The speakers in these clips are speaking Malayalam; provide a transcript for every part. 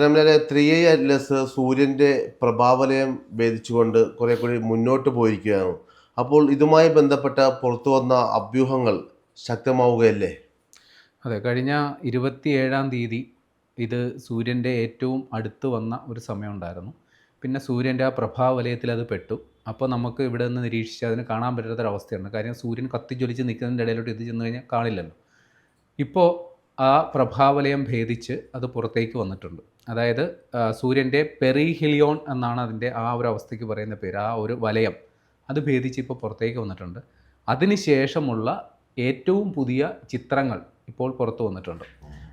നമ്മളെ ത്രീ ഐ അറ്റ്ലസ് സൂര്യന്റെ പ്രഭാവലയം ഭേദിച്ചുകൊണ്ട് കുറെ കൂടി മുന്നോട്ട് പോയിരിക്കുകയാണ്. അപ്പോൾ ഇതുമായി ബന്ധപ്പെട്ട പുറത്തു വന്ന അഭ്യൂഹങ്ങൾ ശക്തമാവുകയല്ലേ? അതെ കഴിഞ്ഞ ഇരുപത്തിയേഴാം തീയതി ഇത് സൂര്യന്റെ ഏറ്റവും അടുത്ത് വന്ന ഒരു സമയമുണ്ടായിരുന്നു പിന്നെ സൂര്യന്റെ ആ പ്രഭാവലയത്തിൽ അത് പെട്ടു. അപ്പോൾ നമുക്ക് ഇവിടെ നിന്ന് നിരീക്ഷിച്ച് അതിന് കാണാൻ പറ്റാത്തൊരവസ്ഥയുണ്ട് കാര്യം സൂര്യൻ കത്തിജ്വലിച്ച് നിൽക്കുന്നതിന്റെ ഇടയിലോട്ട് ഇത് ചെന്ന് കഴിഞ്ഞാൽ കാണില്ലല്ലോ. ഇപ്പോൾ ആ പ്രഭാവലയം ഭേദിച്ച് അത് പുറത്തേക്ക് വന്നിട്ടുണ്ട്. അതായത് സൂര്യന്റെ പെറിഹിലിയോൺ എന്നാണ് അതിന്റെ ആ ഒരു അവസ്ഥയ്ക്ക് പറയുന്ന പേര് ആ ഒരു വലയം. അത് ഭേദിച്ച് ഇപ്പോൾ പുറത്തേക്ക് വന്നിട്ടുണ്ട്. അതിനുശേഷമുള്ള ഏറ്റവും പുതിയ ചിത്രങ്ങൾ ഇപ്പോൾ പുറത്തു വന്നിട്ടുണ്ട്.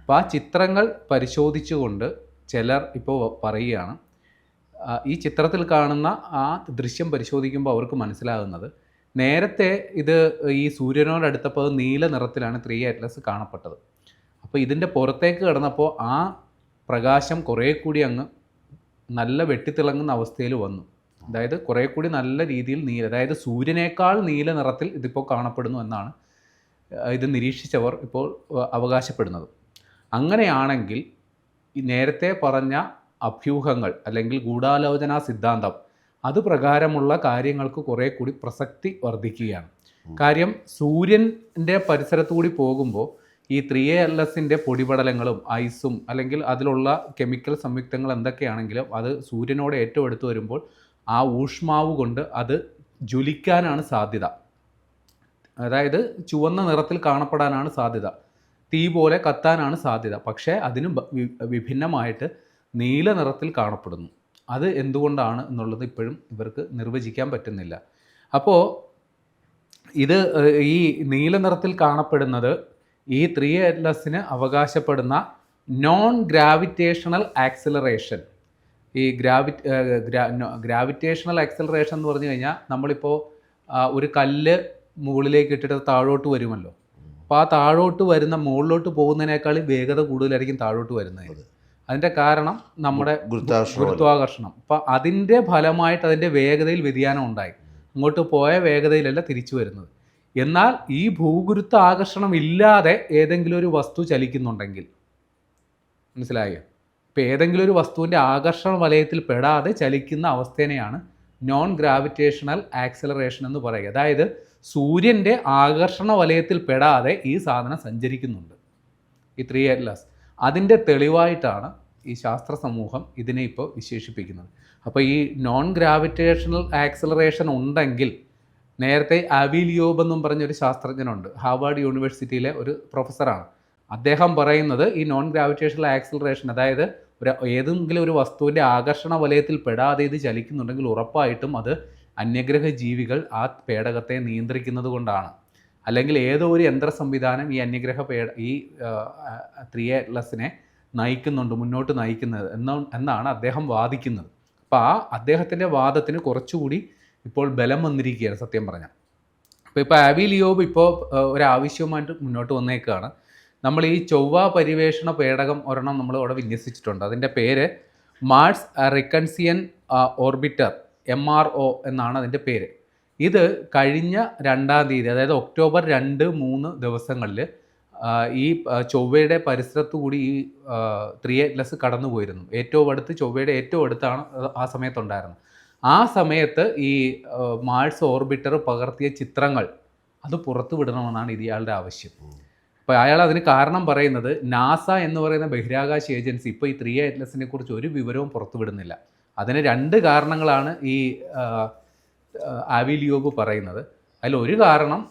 അപ്പോൾ ആ ചിത്രങ്ങൾ പരിശോധിച്ചുകൊണ്ട് ചിലർ ഇപ്പോൾ പറയുകയാണ് ഈ ചിത്രത്തിൽ കാണുന്ന ആ ദൃശ്യം പരിശോധിക്കുമ്പോൾ അവർക്ക് മനസ്സിലാകുന്നത് നേരത്തെ ഇത് ഈ സൂര്യനോട് അടുത്തപ്പോൾ അത് നീല നിറത്തിലാണ് ത്രീ അറ്റ്ലസ് കാണപ്പെട്ടത്. അപ്പോൾ ഇതിന്റെ പുറത്തേക്ക് കിടന്നപ്പോൾ ആ പ്രകാശം കുറേ കൂടി അങ്ങ് നല്ല വെട്ടിത്തിളങ്ങുന്ന അവസ്ഥയിൽ വന്നു. അതായത് കുറേ കൂടി നല്ല രീതിയിൽ നീല അതായത് സൂര്യനേക്കാൾ നീല നിറത്തിൽ ഇതിപ്പോൾ കാണപ്പെടുന്നു എന്നാണ് ഇത് നിരീക്ഷിച്ചവർ ഇപ്പോൾ അവകാശപ്പെടുന്നത്. അങ്ങനെയാണെങ്കിൽ നേരത്തെ പറഞ്ഞ അഭ്യൂഹങ്ങൾ അല്ലെങ്കിൽ ഗൂഢാലോചനാ സിദ്ധാന്തം അത് പ്രകാരമുള്ള കാര്യങ്ങൾക്ക് കുറേ കൂടി പ്രസക്തി വർദ്ധിക്കുകയാണ്. കാര്യം സൂര്യന്റെ പരിസരത്തുകൂടി പോകുമ്പോൾ ഈ ത്രീ എ എൽ എസിന്റെ പൊടിപടലങ്ങളും ഐസും അല്ലെങ്കിൽ അതിലുള്ള കെമിക്കൽ സംയുക്തങ്ങൾ എന്തൊക്കെയാണെങ്കിലും അത് സൂര്യനോട് ഏറ്റവും അടുത്ത് വരുമ്പോൾ ആ ഊഷ്മാവ് കൊണ്ട് അത് ജ്വലിക്കാനാണ് സാധ്യത. അതായത് ചുവന്ന നിറത്തിൽ കാണപ്പെടാനാണ് സാധ്യത. തീ പോലെ കത്താനാണ് സാധ്യത. പക്ഷേ അതിന് വിഭിന്നമായിട്ട് നീല നിറത്തിൽ കാണപ്പെടുന്നു. അത് എന്തുകൊണ്ടാണ് എന്നുള്ളത് ഇപ്പോഴും ഇവർക്ക് നിർവചിക്കാൻ പറ്റുന്നില്ല. അപ്പോൾ ഇത് ഈ നീല നിറത്തിൽ കാണപ്പെടുന്നത് ഈ ത്രീ എറ്റ്ലസിന് അവകാശപ്പെടുന്ന നോൺ ഗ്രാവിറ്റേഷണൽ ആക്സിലറേഷൻ ഈ ഗ്രാവി ഗ്രാവിറ്റേഷണൽ ആക്സിലറേഷൻ എന്ന് പറഞ്ഞു കഴിഞ്ഞാൽ നമ്മളിപ്പോൾ ഒരു കല്ല് മുകളിലേക്ക് ഇട്ടിട്ട് താഴോട്ട് വരുമല്ലോ. അപ്പോൾ ആ താഴോട്ട് വരുന്ന മുകളിലോട്ട് പോകുന്നതിനേക്കാൾ വേഗത കൂടുതലായിരിക്കും താഴോട്ട് വരുന്നത്. അതിന്റെ കാരണം നമ്മുടെ ഗുരുത്വാകർഷണം ഗുരുത്വാകർഷണം. അപ്പം അതിന്റെ ഫലമായിട്ട് അതിന്റെ വേഗതയിൽ വ്യതിയാനം ഉണ്ടായി. അങ്ങോട്ട് പോയ വേഗതയിലല്ല തിരിച്ചു വരുന്നത്. എന്നാൽ ഈ ഭൂഗുരുത്വ ആകർഷണം ഇല്ലാതെ ഏതെങ്കിലും ഒരു വസ്തു ചലിക്കുന്നുണ്ടെങ്കിൽ മനസ്സിലായോ? ഇപ്പം ഏതെങ്കിലും ഒരു വസ്തുവിന്റെ ആകർഷണ വലയത്തിൽ പെടാതെ ചലിക്കുന്ന അവസ്ഥേനെയാണ് നോൺ ഗ്രാവിറ്റേഷണൽ ആക്സലറേഷൻ എന്ന് പറയുക. അതായത് സൂര്യന്റെ ആകർഷണ വലയത്തിൽ പെടാതെ ഈ സാധനം സഞ്ചരിക്കുന്നുണ്ട്. ഈ ത്രീ എറ്റ്ലസ് അതിന്റെ തെളിവായിട്ടാണ് ഈ ശാസ്ത്ര സമൂഹം ഇതിനെ ഇപ്പോൾ വിശേഷിപ്പിക്കുന്നത്. അപ്പോൾ ഈ നോൺ ഗ്രാവിറ്റേഷണൽ ആക്സലറേഷൻ ഉണ്ടെങ്കിൽ നേരത്തെ അവിലിയോബ് എന്നും പറഞ്ഞൊരു ശാസ്ത്രജ്ഞനുണ്ട്. ഹാർവാർഡ് യൂണിവേഴ്സിറ്റിയിലെ ഒരു പ്രൊഫസറാണ്. അദ്ദേഹം പറയുന്നത് ഈ നോൺ ഗ്രാവിറ്റേഷണൽ ആക്സിലറേഷൻ അതായത് ഒരു ഏതെങ്കിലും ഒരു വസ്തുവിന്റെ ആകർഷണ വലയത്തിൽ പെടാതെ ഇത് ചലിക്കുന്നുണ്ടെങ്കിൽ ഉറപ്പായിട്ടും അത് അന്യഗ്രഹ ജീവികൾ ആ പേടകത്തെ നിയന്ത്രിക്കുന്നത് കൊണ്ടാണ്. അല്ലെങ്കിൽ ഏതോ ഒരു യന്ത്ര സംവിധാനം ഈ അന്യഗ്രഹ പേട ഈ ത്രീ നയിക്കുന്നുണ്ട് മുന്നോട്ട് നയിക്കുന്നത് എന്ന എന്നാണ് അദ്ദേഹം വാദിക്കുന്നത്. അപ്പോൾ ആ അദ്ദേഹത്തിന്റെ വാദത്തിന് കുറച്ചുകൂടി ഇപ്പോൾ ബലം വന്നിരിക്കുകയാണ് സത്യം പറഞ്ഞാൽ. അപ്പോൾ ഇപ്പോൾ ആവി ലിയോബ് ഇപ്പോൾ ഒരാവശ്യവുമായിട്ട് മുന്നോട്ട് വന്നേക്കുകയാണ് നമ്മൾ ഈ ചൊവ്വ പരിവേഷണ പേടകം ഒരെണ്ണം നമ്മൾ അവിടെ വിന്യസിച്ചിട്ടുണ്ട്. അതിന്റെ പേര് Mars Reconnaissance Orbiter M R O എന്നാണ് അതിന്റെ പേര്. ഇത് കഴിഞ്ഞ രണ്ടാം തീയതി അതായത് ഒക്ടോബർ രണ്ട് മൂന്ന് ദിവസങ്ങളിൽ ഈ ചൊവ്വയുടെ പരിസരത്തു കൂടി ഈ ത്രീ ലെസ് കടന്നു പോയിരുന്നു ഏറ്റവും അടുത്ത് ചൊവ്വയുടെ ഏറ്റവും അടുത്താണ് ആ സമയത്തുണ്ടായിരുന്നത്. ആ സമയത്ത് ഈ മാൾസ് മാഴ്സ് ഓർബിറ്റർ പകർത്തിയ ചിത്രങ്ങൾ അത് പുറത്തു വിടണമെന്നാണ് ഇയാളുടെ ആവശ്യം. അപ്പോൾ അയാൾ അതിന് കാരണം പറയുന്നത് നാസ എന്ന് പറയുന്ന ബഹിരാകാശ ഏജൻസി ഇപ്പോൾ ഈ ത്രീ അറ്റ്ലസിനെ കുറിച്ച് ഒരു വിവരവും പുറത്തുവിടുന്നില്ല അതിന് രണ്ട് കാരണങ്ങളാണ് ഈ ആവിലിയോബ് പറയുന്നത്. അതിൽ ഒരു കാരണം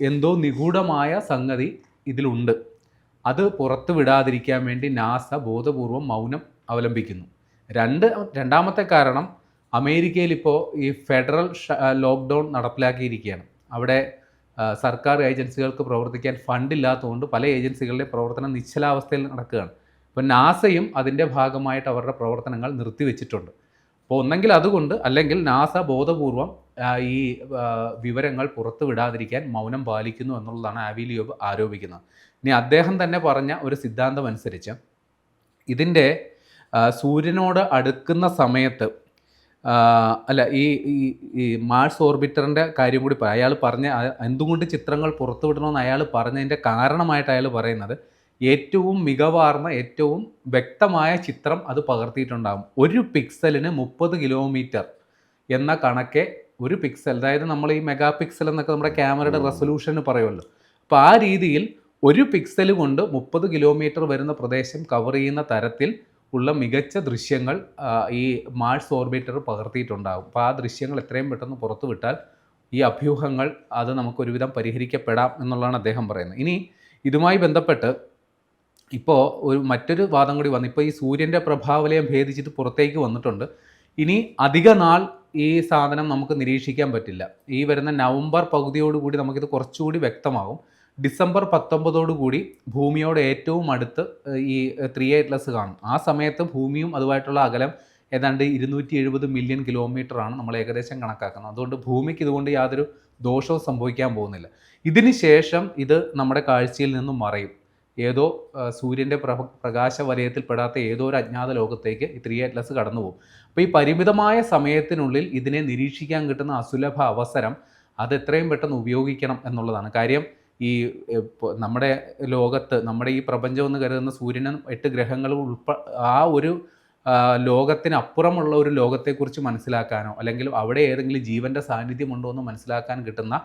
എന്തോ നിഗൂഢമായ സംഗതി ഇതിലുണ്ട്. അത് പുറത്തു വിടാതിരിക്കാൻ വേണ്ടി നാസ ബോധപൂർവം മൗനം അവലംബിക്കുന്നു. രണ്ട് രണ്ടാമത്തെ കാരണം അമേരിക്കയിൽ ഇപ്പോൾ ഈ ഫെഡറൽ ലോക്ക്ഡൗൺ നടപ്പിലാക്കിയിരിക്കുകയാണ്. അവിടെ സർക്കാർ ഏജൻസികൾക്ക് പ്രവർത്തിക്കാൻ ഫണ്ടില്ലാത്തതുകൊണ്ട് പല ഏജൻസികളുടെ പ്രവർത്തനം നിശ്ചലാവസ്ഥയിൽ നടക്കുകയാണ്. ഇപ്പോൾ നാസയും അതിന്റെ ഭാഗമായിട്ട് അവരുടെ പ്രവർത്തനങ്ങൾ നിർത്തിവെച്ചിട്ടുണ്ട്. അപ്പോൾ ഒന്നെങ്കിൽ അതുകൊണ്ട് അല്ലെങ്കിൽ നാസ ബോധപൂർവം ഈ വിവരങ്ങൾ പുറത്തു വിടാതിരിക്കാൻ മൗനം പാലിക്കുന്നു എന്നുള്ളതാണ് ആവിലിയോബ് ആരോപിക്കുന്നത്. ഇനി അദ്ദേഹം തന്നെ പറഞ്ഞ ഒരു സിദ്ധാന്തം അനുസരിച്ച് ഇതിന്റെ സൂര്യനോട് അടുക്കുന്ന സമയത്ത് അല്ല ഈ ഈ മാർസ് ഓർബിറ്ററിന്റെ കാര്യം കൂടി പറയാം. അയാൾ പറഞ്ഞ എന്തുകൊണ്ട് ചിത്രങ്ങൾ പുറത്തുവിടണമെന്ന് അയാൾ പറഞ്ഞതിന്റെ കാരണമായിട്ട് അയാൾ പറയുന്നത് ഏറ്റവും മികവാർന്ന ഏറ്റവും വ്യക്തമായ ചിത്രം അത് പകർത്തിയിട്ടുണ്ടാകും. ഒരു പിക്സലിന് മുപ്പത് കിലോമീറ്റർ എന്ന കണക്കെ ഒരു പിക്സൽ അതായത് നമ്മൾ ഈ മെഗാ പിക്സൽ എന്നൊക്കെ നമ്മുടെ ക്യാമറയുടെ റെസൊല്യൂഷൻ റെസൊല്യൂഷന് പറയുമല്ലോ. അപ്പോൾ ആ രീതിയിൽ ഒരു പിക്സൽ കൊണ്ട് മുപ്പത് കിലോമീറ്റർ വരുന്ന പ്രദേശം കവർ ചെയ്യുന്ന തരത്തിൽ ഉള്ള മികച്ച ദൃശ്യങ്ങൾ ഈ മാഴ്സ് ഓർബിറ്റർ പകർത്തിയിട്ടുണ്ടാകും. അപ്പോൾ ആ ദൃശ്യങ്ങൾ എത്രയും പെട്ടെന്ന് പുറത്തുവിട്ടാൽ ഈ അഭ്യൂഹങ്ങൾ അത് നമുക്ക് ഒരുവിധം പരിഹരിക്കപ്പെടാം എന്നുള്ളതാണ് അദ്ദേഹം പറയുന്നത്. ഇനി ഇതുമായി ബന്ധപ്പെട്ട് ഇപ്പോൾ ഒരു മറ്റൊരു വാദം കൂടി വന്നു. ഇപ്പോൾ ഈ സൂര്യന്റെ പ്രഭാവലയം ഭേദിച്ചിട്ട് പുറത്തേക്ക് വന്നിട്ടുണ്ട്. ഇനി അധിക നാൾ ഈ സാധനം നമുക്ക് നിരീക്ഷിക്കാൻ പറ്റില്ല. ഈ വരുന്ന നവംബർ പകുതിയോടുകൂടി നമുക്കിത് കുറച്ചുകൂടി വ്യക്തമാകും. ഡിസംബർ പത്തൊമ്പതോടുകൂടി ഭൂമിയോട് ഏറ്റവും അടുത്ത് ഈ ത്രീ എയ്റ്റ്ലസ് കാണും. ആ സമയത്ത് ഭൂമിയും അതുമായിട്ടുള്ള അകലം ഏതാണ്ട് ഇരുന്നൂറ്റി എഴുപത് മില്യൺ കിലോമീറ്ററാണ് നമ്മൾ ഏകദേശം കണക്കാക്കുന്നത്. അതുകൊണ്ട് ഭൂമിക്ക് ഇതുകൊണ്ട് യാതൊരു ദോഷവും സംഭവിക്കാൻ പോകുന്നില്ല. ഇതിന് ശേഷം ഇത് നമ്മുടെ കാഴ്ചയിൽ നിന്നും മറയും. ഏതോ സൂര്യന്റെ പ്രഭ പ്രകാശ വലയത്തിൽപ്പെടാത്ത ഏതോ ഒരു അജ്ഞാത ലോകത്തേക്ക് ഈ ത്രീ അറ്റ്ലസ് കടന്നു പോകും. അപ്പോൾ ഈ പരിമിതമായ സമയത്തിനുള്ളിൽ ഇതിനെ നിരീക്ഷിക്കാൻ കിട്ടുന്ന അസുലഭ അവസരം അത് എത്രയും പെട്ടെന്ന് ഉപയോഗിക്കണം എന്നുള്ളതാണ്. കാര്യം ഈ നമ്മുടെ ലോകത്ത് നമ്മുടെ ഈ പ്രപഞ്ചം എന്ന് കരുതുന്ന സൂര്യനും എട്ട് ഗ്രഹങ്ങളും ഉൾപ്പ ആ ഒരു ലോകത്തിനപ്പുറമുള്ള ഒരു ലോകത്തെക്കുറിച്ച് മനസ്സിലാക്കാനോ അല്ലെങ്കിൽ അവിടെ ഏതെങ്കിലും ജീവന്റെ സാന്നിധ്യമുണ്ടോ എന്ന് മനസ്സിലാക്കാൻ കിട്ടുന്ന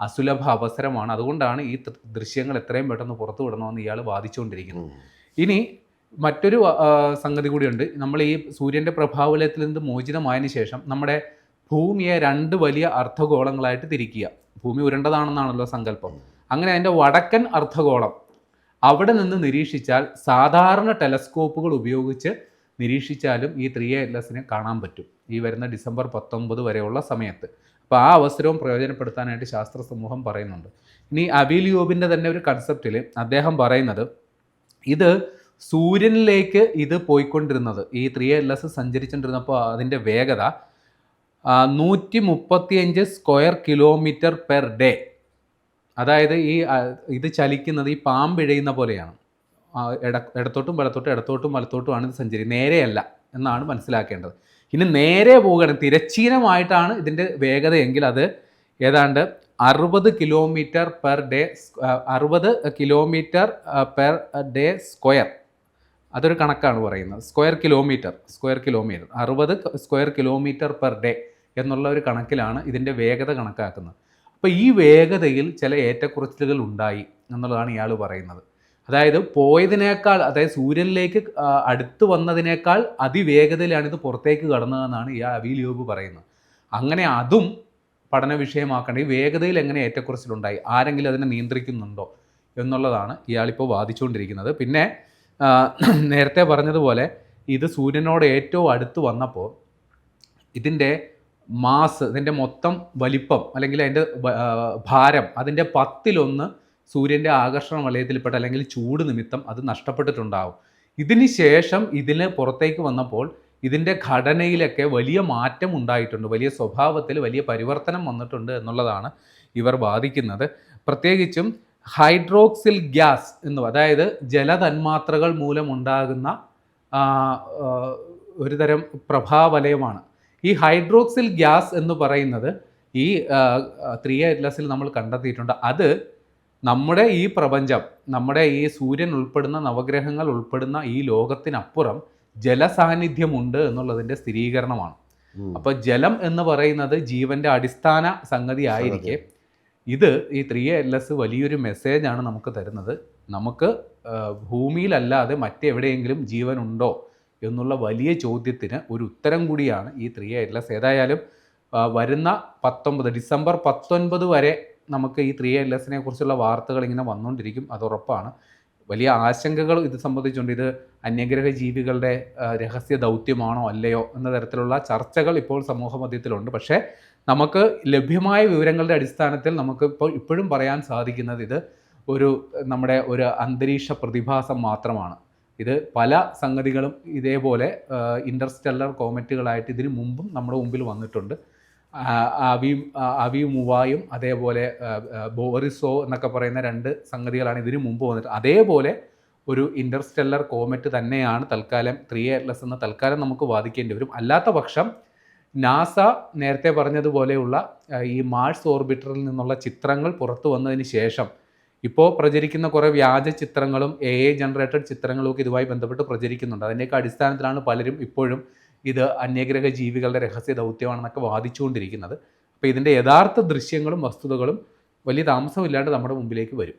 അസുലഭ അവസരമാണ്. അതുകൊണ്ടാണ് ഈ ദൃശ്യങ്ങൾ എത്രയും പെട്ടെന്ന് പുറത്തു വിടണമെന്ന് ഇയാൾ വാദിച്ചുകൊണ്ടിരിക്കുന്നു. ഇനി മറ്റൊരു സംഗതി കൂടിയുണ്ട്. നമ്മൾ ഈ സൂര്യന്റെ പ്രഭാവലയത്തിൽ നിന്ന് മോചിതമായതിനു ശേഷം നമ്മുടെ ഭൂമിയെ രണ്ട് വലിയ അർദ്ധഗോളങ്ങളായിട്ട് തിരിക്കുക. ഭൂമി ഉരുണ്ടതാണെന്നാണല്ലോ സങ്കല്പം. അങ്ങനെ അതിന്റെ വടക്കൻ അർദ്ധഗോളം അവിടെ നിന്ന് നിരീക്ഷിച്ചാൽ സാധാരണ ടെലസ്കോപ്പുകൾ ഉപയോഗിച്ച് നിരീക്ഷിച്ചാലും ഈ ത്രീ എല്ലസിനെ കാണാൻ പറ്റും. ഈ വരുന്ന ഡിസംബർ പത്തൊമ്പത് വരെയുള്ള സമയത്ത്. അപ്പോൾ ആ അവസരവും പ്രയോജനപ്പെടുത്താനായിട്ട് ശാസ്ത്ര സമൂഹം പറയുന്നുണ്ട്. ഇനി അബിലിയോബിന്റെ തന്നെ ഒരു കൺസെപ്റ്റിൽ അദ്ദേഹം പറയുന്നത് ഇത് സൂര്യനിലേക്ക് ഇത് പോയിക്കൊണ്ടിരുന്നത് ഈ ത്രീ എസ് സഞ്ചരിച്ചുകൊണ്ടിരുന്നപ്പോൾ അതിന്റെ വേഗത നൂറ്റി മുപ്പത്തിയഞ്ച് സ്ക്വയർ കിലോമീറ്റർ പെർ ഡേ. അതായത് ഈ ഇത് ചലിക്കുന്നത് ഈ പാമ്പിഴയുന്ന പോലെയാണ്. ഇട ഇടത്തോട്ടും വലത്തോട്ടും ഇടത്തോട്ടും വലത്തോട്ടുമാണ് ഇത് സഞ്ചരി നേരെയല്ല എന്നാണ് മനസ്സിലാക്കേണ്ടത്. ഇനി നേരെ പോകണം തിരച്ചീനമായിട്ടാണ് ഇതിന്റെ വേഗത എങ്കിൽ അത് ഏതാണ്ട് അറുപത് കിലോമീറ്റർ പെർ ഡേ അറുപത് കിലോമീറ്റർ പെർ ഡേ സ്ക്വയർ. അതൊരു കണക്കാണ് പറയുന്നത്. Square kilometre square kilometre. അറുപത് സ്ക്വയർ കിലോമീറ്റർ പെർ ഡേ എന്നുള്ള ഒരു കണക്കിലാണ് ഇതിന്റെ വേഗത കണക്കാക്കുന്നത്. അപ്പോൾ ഈ വേഗതയിൽ ചില ഏറ്റക്കുറച്ചിലുകൾ ഉണ്ടായി എന്നുള്ളതാണ് ഇയാൾ പറയുന്നത്. അതായത് പോയതിനേക്കാൾ അതായത് സൂര്യനിലേക്ക് അടുത്ത് വന്നതിനേക്കാൾ അതിവേഗതയിലാണ് ഇത് പുറത്തേക്ക് കടന്നതെന്നാണ് ഈ അവീലിയോബ് പറയുന്നത്. അങ്ങനെ അതും പഠന വിഷയമാക്കേണ്ട ഈ വേഗതയിൽ എങ്ങനെ ഏറ്റക്കുറച്ചിലുണ്ടായി ആരെങ്കിലും അതിനെ നിയന്ത്രിക്കുന്നുണ്ടോ എന്നുള്ളതാണ് ഇയാളിപ്പോൾ വാദിച്ചുകൊണ്ടിരിക്കുന്നത്. പിന്നെ നേരത്തെ പറഞ്ഞതുപോലെ ഇത് സൂര്യനോട് ഏറ്റവും അടുത്ത് വന്നപ്പോൾ ഇതിന്റെ മാസ് ഇതിന്റെ മൊത്തം വലിപ്പം അല്ലെങ്കിൽ അതിന്റെ ഭാരം അതിന്റെ പത്തിലൊന്ന് സൂര്യന്റെ ആകർഷണ വലയത്തിൽപ്പെട്ട അല്ലെങ്കിൽ ചൂട് നിമിത്തം അത് നഷ്ടപ്പെട്ടിട്ടുണ്ടാവും. ഇതിന് ശേഷം ഇതിന് പുറത്തേക്ക് വന്നപ്പോൾ ഇതിന്റെ ഘടനയിലൊക്കെ വലിയ മാറ്റം ഉണ്ടായിട്ടുണ്ട്. വലിയ സ്വഭാവത്തിൽ വലിയ പരിവർത്തനം വന്നിട്ടുണ്ട് എന്നുള്ളതാണ് ഇവർ വാദിക്കുന്നത്. പ്രത്യേകിച്ചും ഹൈഡ്രോക്സിൽ ഗ്യാസ് എന്ന് അതായത് ജലതന്മാത്രകൾ മൂലമുണ്ടാകുന്ന ഒരു തരം പ്രഭാവലയമാണ്. ഈ ഹൈഡ്രോക്സിൽ ഗ്യാസ് എന്ന് പറയുന്നത് ഈ ത്രീ എറ്റ്ലസിൽ നമ്മൾ കണ്ടെത്തിയിട്ടുണ്ട്. അത് നമ്മുടെ ഈ പ്രപഞ്ചം നമ്മുടെ ഈ സൂര്യൻ ഉൾപ്പെടുന്ന നവഗ്രഹങ്ങൾ ഉൾപ്പെടുന്ന ഈ ലോകത്തിനപ്പുറം ജലസാന്നിധ്യമുണ്ട് എന്നുള്ളതിന്റെ സ്ഥിരീകരണമാണ്. അപ്പൊ അപ്പോൾ ജലം എന്ന് പറയുന്നത് ജീവന്റെ അടിസ്ഥാന സംഗതി ആയിരിക്കെ. ഇത് ഈ ത്രീ എൽ എസ് വലിയൊരു മെസ്സേജാണ് നമുക്ക് തരുന്നത്. നമുക്ക് ഭൂമിയിലല്ലാതെ മറ്റെവിടെയെങ്കിലും ജീവനുണ്ടോ ഉണ്ടോ എന്നുള്ള വലിയ ചോദ്യത്തിന് ഒരു ഉത്തരം കൂടിയാണ് ഈ ത്രീ എസ് ഏതായാലും വരുന്ന പത്തൊമ്പത് ഡിസംബർ പത്തൊൻപത് വരെ നമുക്ക് ഈ ത്രീ എസിനെ കുറിച്ചുള്ള വാർത്തകൾ ഇങ്ങനെ വന്നുകൊണ്ടിരിക്കും അത് ഉറപ്പാണ്. വലിയ ആശങ്കകൾ ഇത് സംബന്ധിച്ചുകൊണ്ട് ഇത് അന്യഗ്രഹ ജീവികളുടെ രഹസ്യ ദൗത്യമാണോ അല്ലയോ എന്ന തരത്തിലുള്ള ചർച്ചകൾ ഇപ്പോൾ സമൂഹ മധ്യത്തിലുണ്ട്. പക്ഷേ നമുക്ക് ലഭ്യമായ വിവരങ്ങളുടെ അടിസ്ഥാനത്തിൽ നമുക്ക് ഇപ്പോൾ ഇപ്പോഴും പറയാൻ സാധിക്കുന്നത് ഇത് ഒരു നമ്മുടെ ഒരു അന്തരീക്ഷ പ്രതിഭാസം മാത്രമാണ്. ഇത് പല സംഗതികളും ഇതേപോലെ ഇന്റർസ്റ്റെല്ലർ കോമറ്റുകളായിട്ട് ഇതിനു മുമ്പും നമ്മുടെ മുമ്പിൽ വന്നിട്ടുണ്ട്. അവിയും അവിയും മുവായും അതേപോലെ ബോറിസോ എന്നൊക്കെ പറയുന്ന രണ്ട് സംഗതികളാണ് ഇതിനു മുമ്പ് വന്നിട്ട്. അതേപോലെ ഒരു ഇന്റർസ്റ്റെല്ലർ കോമറ്റ് തന്നെയാണ് തൽക്കാലം ത്രീ എയർലെസ് എന്ന് തൽക്കാലം നമുക്ക് വാദിക്കേണ്ടി വരും. അല്ലാത്ത പക്ഷം നാസ നേരത്തെ പറഞ്ഞതുപോലെയുള്ള ഈ മാഴ്സ് ഓർബിറ്ററിൽ നിന്നുള്ള ചിത്രങ്ങൾ പുറത്തു വന്നതിന് ശേഷം ഇപ്പോൾ പ്രചരിക്കുന്ന കുറേ വ്യാജ ചിത്രങ്ങളും എ ഐ ജനറേറ്റഡ് ചിത്രങ്ങളും ഒക്കെ ഇതുമായി ബന്ധപ്പെട്ട് പ്രചരിക്കുന്നുണ്ട്. അതിന്റെയൊക്കെ അടിസ്ഥാനത്തിലാണ് പലരും ഇപ്പോഴും ഇത് അന്യഗ്രഹ ജീവികളുടെ രഹസ്യ ദൗത്യമാണെന്നൊക്കെ വാദിച്ചുകൊണ്ടിരിക്കുന്നത്. അപ്പോൾ ഇതിന്റെ യഥാർത്ഥ ദൃശ്യങ്ങളും വസ്തുതകളും വലിയ താമസമില്ലാണ്ട് നമ്മുടെ മുമ്പിലേക്ക് വരും.